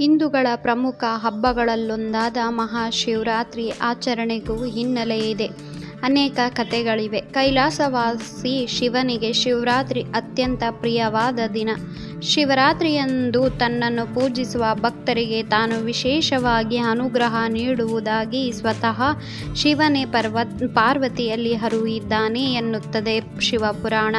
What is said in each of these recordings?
ಹಿಂದೂಗಳ ಪ್ರಮುಖ ಹಬ್ಬಗಳಲ್ಲೊಂದಾದ ಮಹಾಶಿವರಾತ್ರಿ ಆಚರಣೆಗೂ ಹಿನ್ನೆಲೆಯಿದೆ ಅನೇಕ ಕಥೆಗಳಿವೆ. ಕೈಲಾಸವಾಸಿ ಶಿವನಿಗೆ ಶಿವರಾತ್ರಿ ಅತ್ಯಂತ ಪ್ರಿಯವಾದ ದಿನ. ಶಿವರಾತ್ರಿಯಂದು ತನ್ನನ್ನು ಪೂಜಿಸುವ ಭಕ್ತರಿಗೆ ತಾನು ವಿಶೇಷವಾಗಿ ಅನುಗ್ರಹ ನೀಡುವುದಾಗಿ ಸ್ವತಃ ಶಿವನೇ ಪಾರ್ವತಿಯಲ್ಲಿ ಹರಹಿದ್ದಾನೆ ಎನ್ನುತ್ತದೆ ಶಿವಪುರಾಣ.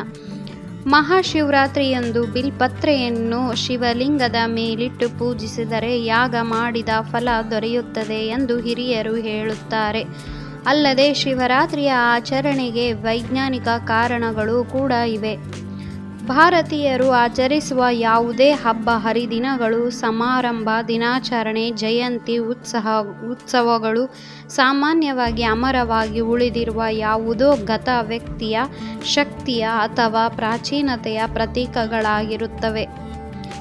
ಮಹಾಶಿವರಾತ್ರಿಯಂದು ಬಿಲ್ಪತ್ರೆಯನ್ನು ಶಿವಲಿಂಗದ ಮೇಲಿಟ್ಟು ಪೂಜಿಸಿದರೆ ಯಾಗ ಮಾಡಿದ ಫಲ ದೊರೆಯುತ್ತದೆ ಎಂದು ಹಿರಿಯರು ಹೇಳುತ್ತಾರೆ. ಅಲ್ಲದೆ ಶಿವರಾತ್ರಿಯ ಆಚರಣೆಗೆ ವೈಜ್ಞಾನಿಕ ಕಾರಣಗಳು ಕೂಡ ಇವೆ. ಭಾರತೀಯರು ಆಚರಿಸುವ ಯಾವುದೇ ಹಬ್ಬ ಹರಿದಿನಗಳು, ಸಮಾರಂಭ, ದಿನಾಚರಣೆ, ಜಯಂತಿ, ಉತ್ಸವಗಳು ಸಾಮಾನ್ಯವಾಗಿ ಅಮರವಾಗಿ ಉಳಿದಿರುವ ಯಾವುದೋ ಗತ ವ್ಯಕ್ತಿಯ, ಶಕ್ತಿಯ ಅಥವಾ ಪ್ರಾಚೀನತೆಯ ಪ್ರತೀಕಗಳಾಗಿರುತ್ತವೆ.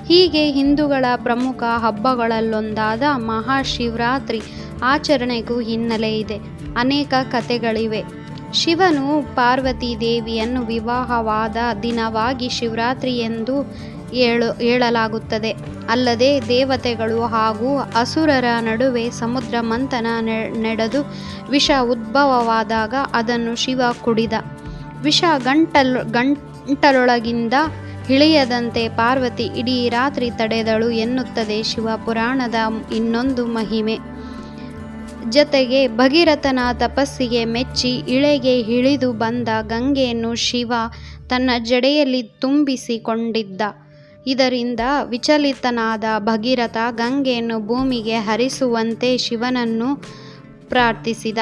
ಹೀಗೆ ಹಿಂದೂಗಳ ಪ್ರಮುಖ ಹಬ್ಬಗಳಲ್ಲೊಂದಾದ ಮಹಾಶಿವರಾತ್ರಿ ಆಚರಣೆಗೂ ಹಿನ್ನೆಲೆ ಇದೆ. ಅನೇಕ ಕಥೆಗಳಿವೆ. ಶಿವನು ಪಾರ್ವತಿ ದೇವಿಯನ್ನು ವಿವಾಹವಾದ ದಿನವಾಗಿ ಶಿವರಾತ್ರಿ ಎಂದು ಹೇಳಲಾಗುತ್ತದೆ. ಅಲ್ಲದೆ ದೇವತೆಗಳು ಹಾಗೂ ಅಸುರರ ನಡುವೆ ಸಮುದ್ರ ಮಂಥನ ನಡೆದು ವಿಷ ಉದ್ಭವವಾದಾಗ ಅದನ್ನು ಶಿವ ಕುಡಿದ. ವಿಷ ಗಂಟಲೊಳಗಿಂದ ಇಳಿಯದಂತೆ ಪಾರ್ವತಿ ಇಡೀ ರಾತ್ರಿ ತಡೆದಳು ಎನ್ನುತ್ತದೆ ಶಿವಪುರಾಣದ ಇನ್ನೊಂದು ಮಹಿಮೆ. ಜತೆಗೆ ಭಗೀರಥನ ತಪಸ್ಸಿಗೆ ಮೆಚ್ಚಿ ಇಳೆಗೆ ಇಳಿದು ಬಂದ ಗಂಗೆಯನ್ನು ಶಿವ ತನ್ನ ಜಡೆಯಲ್ಲಿ ತುಂಬಿಸಿಕೊಂಡಿದ್ದ. ಇದರಿಂದ ವಿಚಲಿತನಾದ ಭಗೀರಥ ಗಂಗೆಯನ್ನು ಭೂಮಿಗೆ ಹರಿಸುವಂತೆ ಶಿವನನ್ನು ಪ್ರಾರ್ಥಿಸಿದ.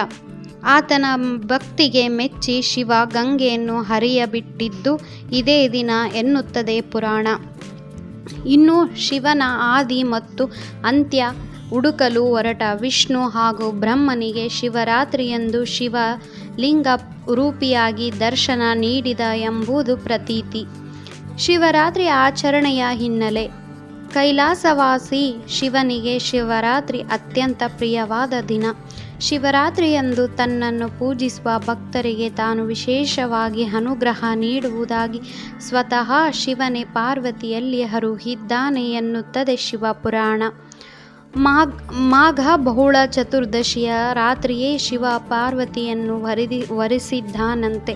ಆತನ ಭಕ್ತಿಗೆ ಮೆಚ್ಚಿ ಶಿವ ಗಂಗೆಯನ್ನು ಹರಿಯಬಿಟ್ಟಿದ್ದು ಇದೇ ದಿನ ಎನ್ನುತ್ತದೆ ಪುರಾಣ. ಇನ್ನು ಶಿವನ ಆದಿ ಮತ್ತು ಅಂತ್ಯ ಹುಡುಕಲು ಹೊರಟ ವಿಷ್ಣು ಹಾಗೂ ಬ್ರಹ್ಮನಿಗೆ ಶಿವರಾತ್ರಿಯಂದು ಶಿವ ಲಿಂಗ ರೂಪಿಯಾಗಿ ದರ್ಶನ ನೀಡಿದ ಎಂಬುದು ಪ್ರತೀತಿ. ಶಿವರಾತ್ರಿ ಆಚರಣೆಯ ಹಿನ್ನೆಲೆ. ಕೈಲಾಸವಾಸಿ ಶಿವನಿಗೆ ಶಿವರಾತ್ರಿ ಅತ್ಯಂತ ಪ್ರಿಯವಾದ ದಿನ. ಶಿವರಾತ್ರಿಯಂದು ತನ್ನನ್ನು ಪೂಜಿಸುವ ಭಕ್ತರಿಗೆ ತಾನು ವಿಶೇಷವಾಗಿ ಅನುಗ್ರಹ ನೀಡುವುದಾಗಿ ಸ್ವತಃ ಶಿವನೇ ಪಾರ್ವತಿಯಲ್ಲಿ ಹರುಹಿದ್ದಾನೆ ಎನ್ನುತ್ತದೆ ಶಿವಪುರಾಣ. ಮಾಘ ಬಹುಳ ಚತುರ್ದಶಿಯ ರಾತ್ರಿಯೇ ಶಿವ ಪಾರ್ವತಿಯನ್ನು ವರಿಸಿದ್ದನಂತೆ.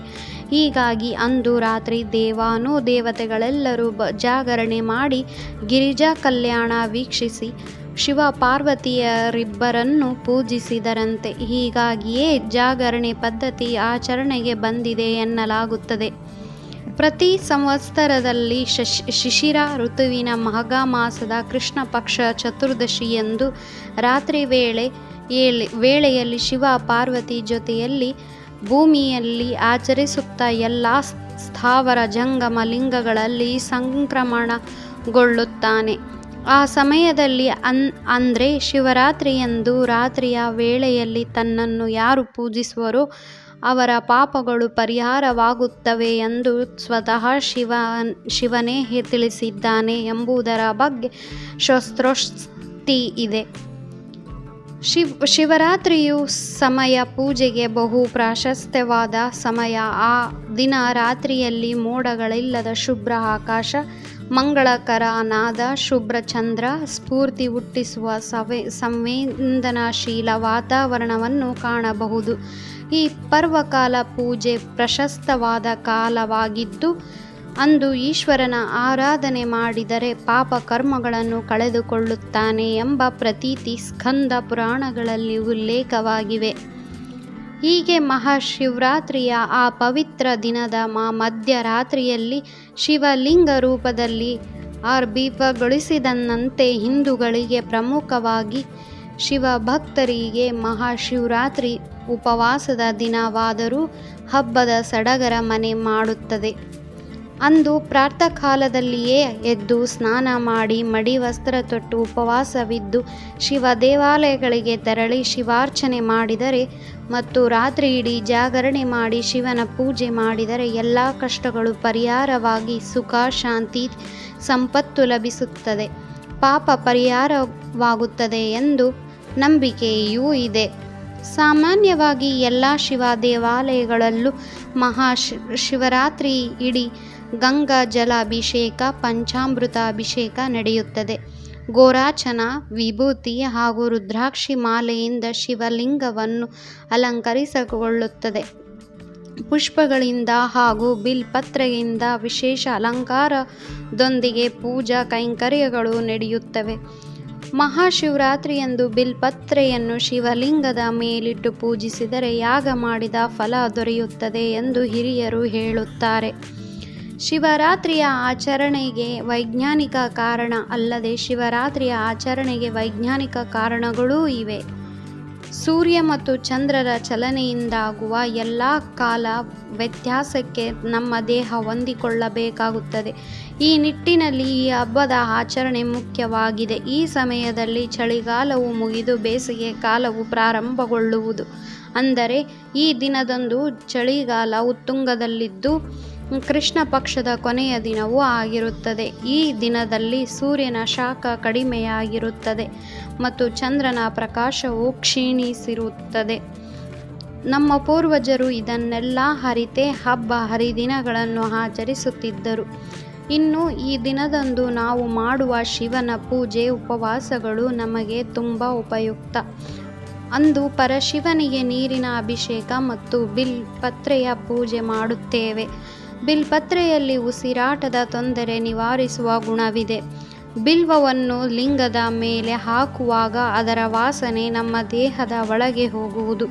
ಹೀಗಾಗಿ ಅಂದು ರಾತ್ರಿ ದೇವಾನು ದೇವತೆಗಳೆಲ್ಲರೂ ಬ, ಜಾಗರಣೆ ಮಾಡಿ ಗಿರಿಜಾ ಕಲ್ಯಾಣ ವೀಕ್ಷಿಸಿ ಶಿವ ಪಾರ್ವತಿಯರಿಬ್ಬರನ್ನು ಪೂಜಿಸಿದರಂತೆ. ಹೀಗಾಗಿಯೇ ಜಾಗರಣೆ ಪದ್ಧತಿ ಆಚರಣೆಗೆ ಬಂದಿದೆ ಎನ್ನಲಾಗುತ್ತದೆ. ಪ್ರತಿ ಸಂವತ್ಸರದಲ್ಲಿ ಶಿಶಿರ ಋತುವಿನ ಮಾಘ ಮಾಸದ ಕೃಷ್ಣ ಪಕ್ಷ ಚತುರ್ದಶಿಯಂದು ರಾತ್ರಿ ವೇಳೆ ವೇಳೆಯಲ್ಲಿ ಶಿವ ಪಾರ್ವತಿ ಜೊತೆಯಲ್ಲಿ ಭೂಮಿಯಲ್ಲಿ ಆಚರಿಸುತ್ತಾ ಎಲ್ಲ ಸ್ಥಾವರ ಜಂಗಮ ಲಿಂಗಗಳಲ್ಲಿ ಸಂಕ್ರಮಣಗೊಳ್ಳುತ್ತಾನೆ. ಆ ಸಮಯದಲ್ಲಿ ಅನ್, ಅಂದರೆ ಶಿವರಾತ್ರಿಯಂದು ರಾತ್ರಿಯ ವೇಳೆಯಲ್ಲಿ ತನ್ನನ್ನು ಯಾರು ಪೂಜಿಸುವರೋ ಅವರ ಪಾಪಗಳು ಪರಿಹಾರವಾಗುತ್ತವೆ ಎಂದು ಸ್ವತಃ ಶಿವನೇ ತಿಳಿಸಿದ್ದಾನೆ ಎಂಬುದರ ಬಗ್ಗೆ ಶಸ್ತ್ರೋಸ್ತಿ ಇದೆ. ಶಿವರಾತ್ರಿಯ ಸಮಯ ಪೂಜೆಗೆ ಬಹು ಪ್ರಾಶಸ್ತ್ಯವಾದ ಸಮಯ. ಆ ದಿನ ರಾತ್ರಿಯಲ್ಲಿ ಮೋಡಗಳಿಲ್ಲದ ಶುಭ್ರ ಆಕಾಶ, ಮಂಗಳಕರನಾದ ಶುಭ್ರ ಚಂದ್ರ, ಸ್ಫೂರ್ತಿ ಹುಟ್ಟಿಸುವ ಸವೆ ಸಂವೇದನಾಶೀಲ ವಾತಾವರಣವನ್ನು ಕಾಣಬಹುದು. ಈ ಪರ್ವಕಾಲ ಪೂಜೆ ಪ್ರಶಸ್ತವಾದ ಕಾಲವಾಗಿದ್ದು, ಅಂದು ಈಶ್ವರನ ಆರಾಧನೆ ಮಾಡಿದರೆ ಪಾಪ ಕರ್ಮಗಳನ್ನು ಕಳೆದುಕೊಳ್ಳುತ್ತಾನೆ ಎಂಬ ಪ್ರತೀತಿ ಸ್ಕಂದ ಪುರಾಣಗಳಲ್ಲಿ ಉಲ್ಲೇಖವಾಗಿವೆ. ಹೀಗೆ ಮಹಾಶಿವರಾತ್ರಿಯ ಆ ಪವಿತ್ರ ದಿನದ ಮಧ್ಯರಾತ್ರಿಯಲ್ಲಿ ಶಿವಲಿಂಗ ರೂಪದಲ್ಲಿ ಆರ್ಭೀಪಗೊಳಿಸಿದನಂತೆ ಹಿಂದೂಗಳಿಗೆ ಪ್ರಮುಖವಾಗಿ ಶಿವಭಕ್ತರಿಗೆ ಮಹಾಶಿವರಾತ್ರಿ ಉಪವಾಸದ ದಿನವಾದರೂ ಹಬ್ಬದ ಸಡಗರ ಮನೆ ಮಾಡುತ್ತದೆ. ಅಂದು ಪ್ರಾತಃಕಾಲದಲ್ಲಿಯೇ ಎದ್ದು ಸ್ನಾನ ಮಾಡಿ ಮಡಿ ವಸ್ತ್ರ ತೊಟ್ಟು ಉಪವಾಸವಿದ್ದು ಶಿವ ದೇವಾಲಯಗಳಿಗೆ ತೆರಳಿ ಶಿವಾರ್ಚನೆ ಮಾಡಿದರೆ ಮತ್ತು ರಾತ್ರಿ ಇಡೀ ಜಾಗರಣೆ ಮಾಡಿ ಶಿವನ ಪೂಜೆ ಮಾಡಿದರೆ ಎಲ್ಲ ಕಷ್ಟಗಳು ಪರಿಹಾರವಾಗಿ ಸುಖ, ಶಾಂತಿ, ಸಂಪತ್ತು ಲಭಿಸುತ್ತದೆ, ಪಾಪ ಪರಿಹಾರವಾಗುತ್ತದೆ ಎಂದು ನಂಬಿಕೆಯೂ ಇದೆ. ಸಾಮಾನ್ಯವಾಗಿ ಎಲ್ಲ ಶಿವ ದೇವಾಲಯಗಳಲ್ಲೂ ಮಹಾ ಶಿವರಾತ್ರಿ ಇಡೀ ಗಂಗಾ ಜಲಾಭಿಷೇಕ, ಪಂಚಾಮೃತ ಅಭಿಷೇಕ ನಡೆಯುತ್ತದೆ. ಗೋರಾಚನ ವಿಭೂತಿ ಹಾಗೂ ರುದ್ರಾಕ್ಷಿ ಮಾಲೆಯಿಂದ ಶಿವಲಿಂಗವನ್ನು ಅಲಂಕರಿಸಿಕೊಳ್ಳುತ್ತದೆ ಪುಷ್ಪಗಳಿಂದ ಹಾಗೂ ಬಿಲ್ಪತ್ರೆಯಿಂದ ವಿಶೇಷ ಅಲಂಕಾರದೊಂದಿಗೆ ಪೂಜಾ ಕೈಂಕರ್ಯಗಳು ನಡೆಯುತ್ತವೆ ಮಹಾಶಿವರಾತ್ರಿಯಂದು ಬಿಲ್ಪತ್ರೆಯನ್ನು ಶಿವಲಿಂಗದ ಮೇಲಿಟ್ಟು ಪೂಜಿಸಿದರೆ ಯಾಗ ಮಾಡಿದ ಫಲ ದೊರೆಯುತ್ತದೆ ಎಂದು ಹಿರಿಯರು ಹೇಳುತ್ತಾರೆ. ಶಿವರಾತ್ರಿಯ ಆಚರಣೆಗೆ ವೈಜ್ಞಾನಿಕ ಕಾರಣ ಅಲ್ಲದೆ ಶಿವರಾತ್ರಿಯ ಆಚರಣೆಗೆ ವೈಜ್ಞಾನಿಕ ಕಾರಣಗಳೂ ಇವೆ. ಸೂರ್ಯ ಮತ್ತು ಚಂದ್ರರ ಚಲನೆಯಿಂದಾಗುವ ಎಲ್ಲ ಕಾಲ ವ್ಯತ್ಯಾಸಕ್ಕೆ ನಮ್ಮ ದೇಹ ಹೊಂದಿಕೊಳ್ಳಬೇಕಾಗುತ್ತದೆ. ಈ ನಿಟ್ಟಿನಲ್ಲಿ ಈ ಹಬ್ಬದ ಆಚರಣೆ ಮುಖ್ಯವಾಗಿದೆ. ಈ ಸಮಯದಲ್ಲಿ ಚಳಿಗಾಲವು ಮುಗಿದು ಬೇಸಿಗೆ ಕಾಲವು ಪ್ರಾರಂಭಗೊಳ್ಳುವುದು. ಅಂದರೆ, ಈ ದಿನದಂದು ಚಳಿಗಾಲ ಉತ್ತುಂಗದಲ್ಲಿದ್ದು ಕೃಷ್ಣ ಪಕ್ಷದ ಕೊನೆಯ ದಿನವೂ ಆಗಿರುತ್ತದೆ. ಈ ದಿನದಲ್ಲಿ ಸೂರ್ಯನ ಶಾಖ ಕಡಿಮೆಯಾಗಿರುತ್ತದೆ ಮತ್ತು ಚಂದ್ರನ ಪ್ರಕಾಶವು ಕ್ಷೀಣಿಸಿರುತ್ತದೆ. ನಮ್ಮ ಪೂರ್ವಜರು ಇದನ್ನೆಲ್ಲ ಹರಿತೆ ಹಬ್ಬ ಹರಿದಿನಗಳನ್ನು ಆಚರಿಸುತ್ತಿದ್ದರು. ಇನ್ನು ಈ ದಿನದಂದು ನಾವು ಮಾಡುವ ಶಿವನ ಪೂಜೆ ಉಪವಾಸಗಳು ನಮಗೆ ತುಂಬ ಉಪಯುಕ್ತ. ಅಂದು ಪರಶಿವನಿಗೆ ನೀರಿನ ಅಭಿಷೇಕ ಮತ್ತು ಬಿಲ್ಪತ್ರೆಯ ಪೂಜೆ ಮಾಡುತ್ತೇವೆ. ಬಿಲ್ಪತ್ರೆಯಲ್ಲಿ ಉಸಿರಾಟದ ತೊಂದರೆ ನಿವಾರಿಸುವ ಗುಣವಿದೆ. ಬಿಲ್ವವನ್ನು ಲಿಂಗದ ಮೇಲೆ ಹಾಕುವಾಗ ಅದರ ವಾಸನೆ ನಮ್ಮ ದೇಹದ ಒಳಗೆ ಹೋಗುವುದು.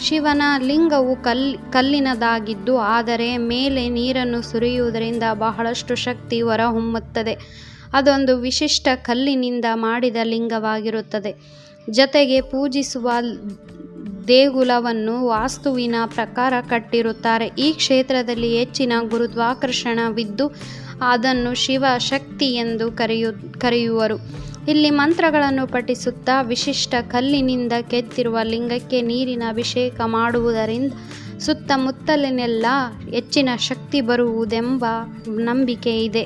ಶಿವನ ಲಿಂಗವು ಕಲ್, ಕಲ್ಲಿನದಾಗಿದ್ದು, ಆದರೆ ಮೇಲೆ ನೀರನ್ನು ಸುರಿಯುವುದರಿಂದ ಬಹಳಷ್ಟು ಶಕ್ತಿ ಹೊರಹೊಮ್ಮುತ್ತದೆ. ಅದೊಂದು ವಿಶಿಷ್ಟ ಕಲ್ಲಿನಿಂದ ಮಾಡಿದ ಲಿಂಗವಾಗಿರುತ್ತದೆ. ಜತೆಗೆ ಪೂಜಿಸುವ ದೇಗುಲವನ್ನು ವಾಸ್ತುವಿನ ಪ್ರಕಾರ ಕಟ್ಟಿರುತ್ತಾರೆ. ಈ ಕ್ಷೇತ್ರದಲ್ಲಿ ಹೆಚ್ಚಿನ ಗುರುತ್ವಾಕರ್ಷಣವಿದ್ದು, ಅದನ್ನು ಶಿವ ಶಕ್ತಿ ಎಂದು ಕರೆಯು, ಕರೆಯುವರು. ಇಲ್ಲಿ ಮಂತ್ರಗಳನ್ನು ಪಠಿಸುತ್ತಾ ವಿಶಿಷ್ಟ ಕಲ್ಲಿನಿಂದ ಕೆತ್ತಿರುವ ಲಿಂಗಕ್ಕೆ ನೀರಿನ ಅಭಿಷೇಕ ಮಾಡುವುದರಿಂದ ಸುತ್ತಮುತ್ತಲಿನೆಲ್ಲ ಹೆಚ್ಚಿನ ಶಕ್ತಿ ಬರುವುದೆಂಬ ನಂಬಿಕೆ ಇದೆ.